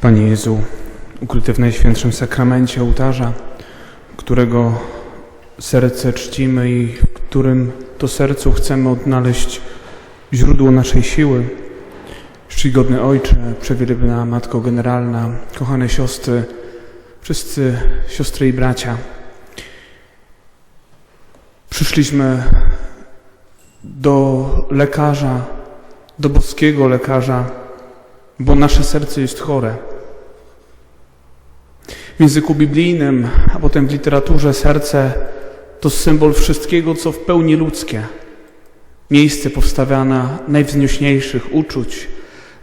Panie Jezu, ukryty w Najświętszym Sakramencie ołtarza, którego serce czcimy i w którym to sercu chcemy odnaleźć źródło naszej siły. Czcigodny Ojcze, przewielebna Matko Generalna, kochane siostry, wszyscy siostry i bracia. Przyszliśmy do lekarza, do boskiego lekarza, bo nasze serce jest chore. W języku biblijnym, a potem w literaturze serce to symbol wszystkiego, co w pełni ludzkie. Miejsce powstawiane najwzniośniejszych uczuć,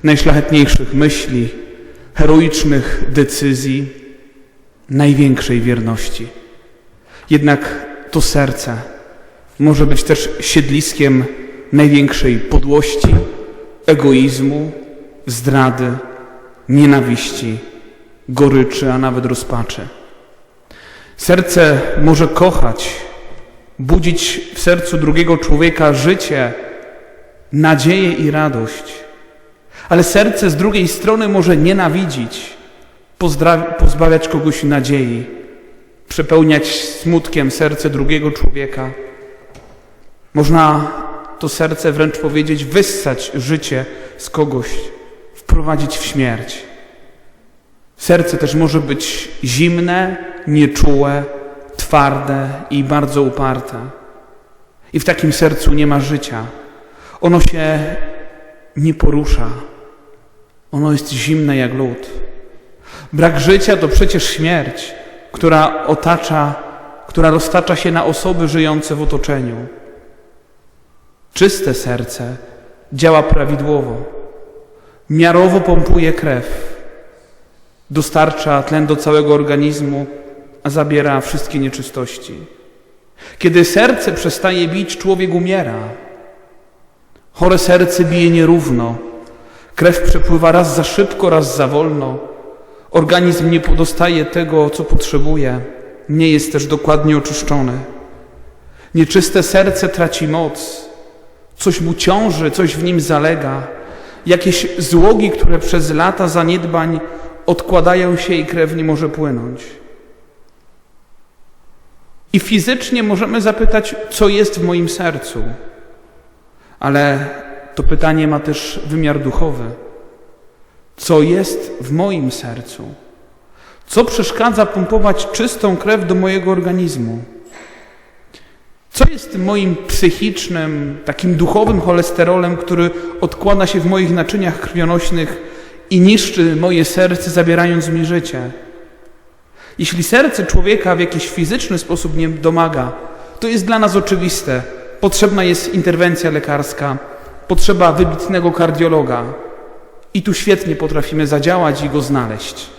najszlachetniejszych myśli, heroicznych decyzji, największej wierności. Jednak to serce może być też siedliskiem największej podłości, egoizmu, zdrady, nienawiści, goryczy, a nawet rozpaczy. Serce może kochać, budzić w sercu drugiego człowieka życie, nadzieję i radość. Ale serce z drugiej strony może nienawidzić, pozbawiać kogoś nadziei, przepełniać smutkiem serce drugiego człowieka. Można to serce wręcz powiedzieć, wyssać życie z kogoś, wprowadzić w śmierć. Serce też może być zimne, nieczułe, twarde i bardzo uparte. I w takim sercu nie ma życia. Ono się nie porusza. Ono jest zimne jak lód. Brak życia to przecież śmierć, która otacza, która roztacza się na osoby żyjące w otoczeniu. Czyste serce działa prawidłowo, miarowo pompuje krew, dostarcza tlen do całego organizmu, a zabiera wszystkie nieczystości. Kiedy serce przestaje bić, człowiek umiera. Chore serce bije nierówno, krew przepływa raz za szybko, raz za wolno, organizm nie dostaje tego, co potrzebuje, nie jest też dokładnie oczyszczony. Nieczyste serce traci moc, coś mu ciąży, coś w nim zalega, jakieś złogi, które przez lata zaniedbań odkładają się i krew nie może płynąć. I fizycznie możemy zapytać, co jest w moim sercu, ale to pytanie ma też wymiar duchowy. Co jest w moim sercu? Co przeszkadza pompować czystą krew do mojego organizmu? Co jest moim psychicznym, takim duchowym cholesterolem, który odkłada się w moich naczyniach krwionośnych i niszczy moje serce, zabierając mi życie? Jeśli serce człowieka w jakiś fizyczny sposób nie domaga, to jest dla nas oczywiste. Potrzebna jest interwencja lekarska, potrzeba wybitnego kardiologa. I tu świetnie potrafimy zadziałać i go znaleźć.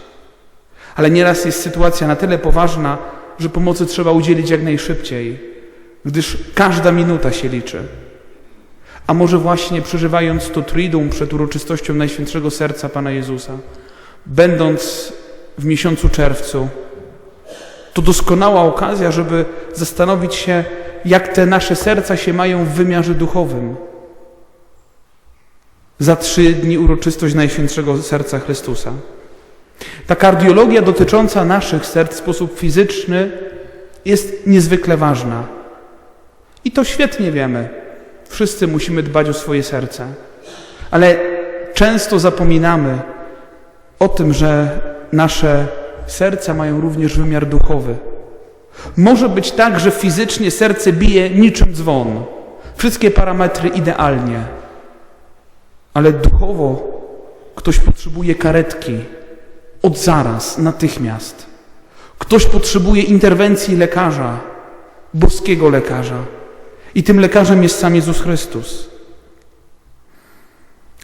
Ale nieraz jest sytuacja na tyle poważna, że pomocy trzeba udzielić jak najszybciej, gdyż każda minuta się liczy. A może właśnie przeżywając to triduum przed uroczystością Najświętszego Serca Pana Jezusa, będąc w miesiącu czerwcu, to doskonała okazja, żeby zastanowić się, jak te nasze serca się mają w wymiarze duchowym. Za trzy dni uroczystość Najświętszego Serca Chrystusa. Ta kardiologia dotycząca naszych serc w sposób fizyczny jest niezwykle ważna. I to świetnie wiemy. Wszyscy musimy dbać o swoje serce. Ale często zapominamy o tym, że nasze serca mają również wymiar duchowy. Może być tak, że fizycznie serce bije niczym dzwon. Wszystkie parametry idealnie. Ale duchowo ktoś potrzebuje karetki od zaraz, natychmiast. Ktoś potrzebuje interwencji lekarza, boskiego lekarza. I tym lekarzem jest sam Jezus Chrystus.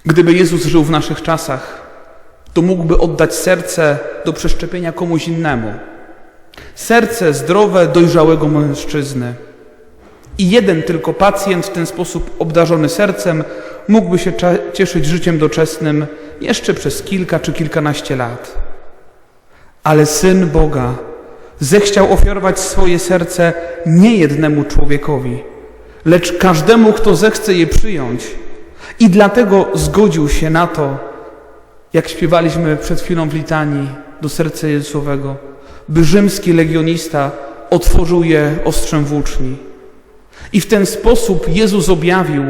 Gdyby Jezus żył w naszych czasach, to mógłby oddać serce do przeszczepienia komuś innemu. Serce zdrowe, dojrzałego mężczyzny. I jeden tylko pacjent w ten sposób obdarzony sercem mógłby się cieszyć życiem doczesnym jeszcze przez kilka czy kilkanaście lat. Ale Syn Boga zechciał ofiarować swoje serce nie jednemu człowiekowi, lecz każdemu, kto zechce je przyjąć. I dlatego zgodził się na to, jak śpiewaliśmy przed chwilą w litanii do serca Jezusowego, by rzymski legionista otworzył je ostrzem włóczni. I w ten sposób Jezus objawił,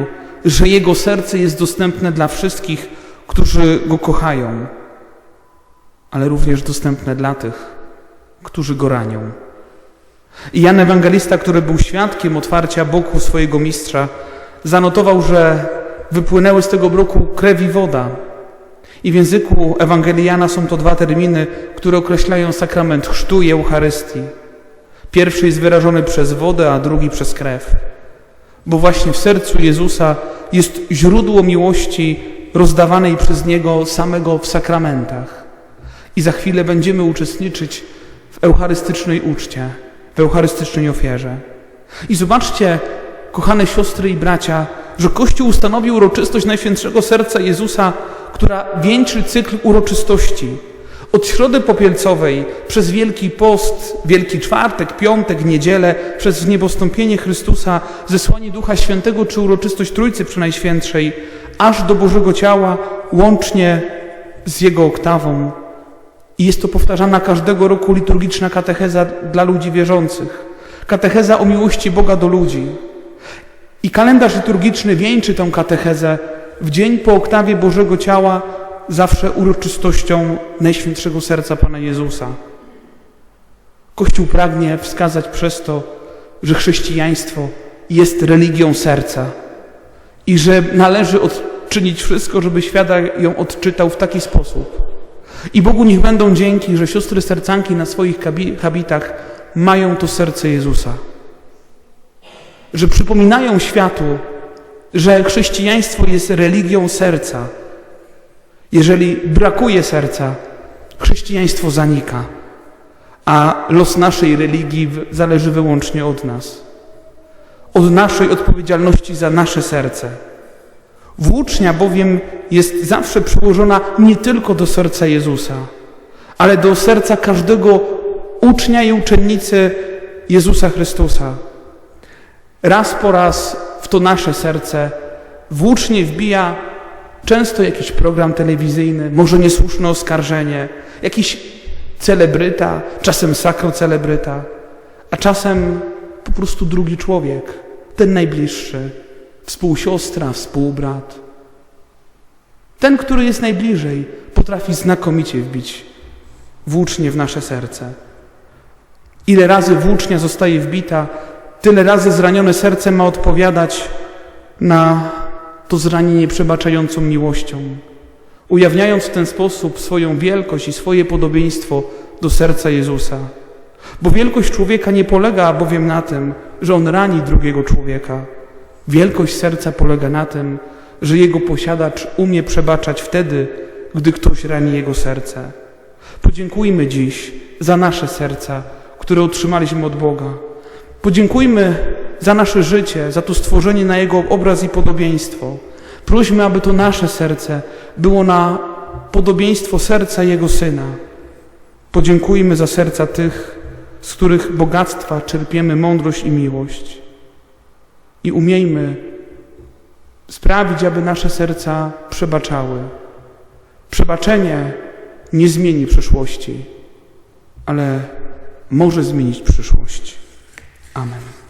że Jego serce jest dostępne dla wszystkich, którzy Go kochają, ale również dostępne dla tych, którzy Go ranią. I Jan Ewangelista, który był świadkiem otwarcia boku swojego mistrza, zanotował, że wypłynęły z tego broku krew i woda. I w języku Ewangeliana są to dwa terminy, które określają sakrament chrztu i Eucharystii. Pierwszy jest wyrażony przez wodę, a drugi przez krew. Bo właśnie w sercu Jezusa jest źródło miłości rozdawanej przez Niego samego w sakramentach. I za chwilę będziemy uczestniczyć w eucharystycznej uczcie, w eucharystycznej ofierze. I zobaczcie, kochane siostry i bracia, że Kościół ustanowił uroczystość Najświętszego Serca Jezusa, która wieńczy cykl uroczystości. Od Środy Popielcowej, przez Wielki Post, Wielki Czwartek, Piątek, Niedzielę, przez niebostąpienie Chrystusa, zesłanie Ducha Świętego czy uroczystość Trójcy Przenajświętszej, aż do Bożego Ciała, łącznie z Jego oktawą. I jest to powtarzana każdego roku liturgiczna katecheza dla ludzi wierzących. Katecheza o miłości Boga do ludzi. I kalendarz liturgiczny wieńczy tę katechezę w dzień po oktawie Bożego Ciała zawsze uroczystością Najświętszego Serca Pana Jezusa. Kościół pragnie wskazać przez to, że chrześcijaństwo jest religią serca i że należy odczynić wszystko, żeby świat ją odczytał w taki sposób. I Bogu niech będą dzięki, że siostry sercanki na swoich habitach mają to serce Jezusa. Że przypominają światu, że chrześcijaństwo jest religią serca. Jeżeli brakuje serca, chrześcijaństwo zanika, a los naszej religii zależy wyłącznie od nas, od naszej odpowiedzialności za nasze serce. Włócznia bowiem jest zawsze przyłożona nie tylko do serca Jezusa, ale do serca każdego ucznia i uczennicy Jezusa Chrystusa. Raz po raz w to nasze serce włócznie wbija często jakiś program telewizyjny, może niesłuszne oskarżenie, jakiś celebryta, czasem sakrocelebryta, a czasem po prostu drugi człowiek, ten najbliższy, współsiostra, współbrat. Ten, który jest najbliżej, potrafi znakomicie wbić włócznie w nasze serce. Ile razy włócznia zostaje wbita, tyle razy zranione serce ma odpowiadać na to zranienie przebaczającą miłością, ujawniając w ten sposób swoją wielkość i swoje podobieństwo do serca Jezusa. Bo wielkość człowieka nie polega bowiem na tym, że on rani drugiego człowieka. Wielkość serca polega na tym, że jego posiadacz umie przebaczać wtedy, gdy ktoś rani jego serce. Podziękujmy dziś za nasze serca, które otrzymaliśmy od Boga. Podziękujmy za nasze życie, za to stworzenie na Jego obraz i podobieństwo. Prośmy, aby to nasze serce było na podobieństwo serca Jego Syna. Podziękujmy za serca tych, z których bogactwa czerpiemy mądrość i miłość. I umiejmy sprawić, aby nasze serca przebaczały. Przebaczenie nie zmieni przeszłości, ale może zmienić przyszłość. Amen.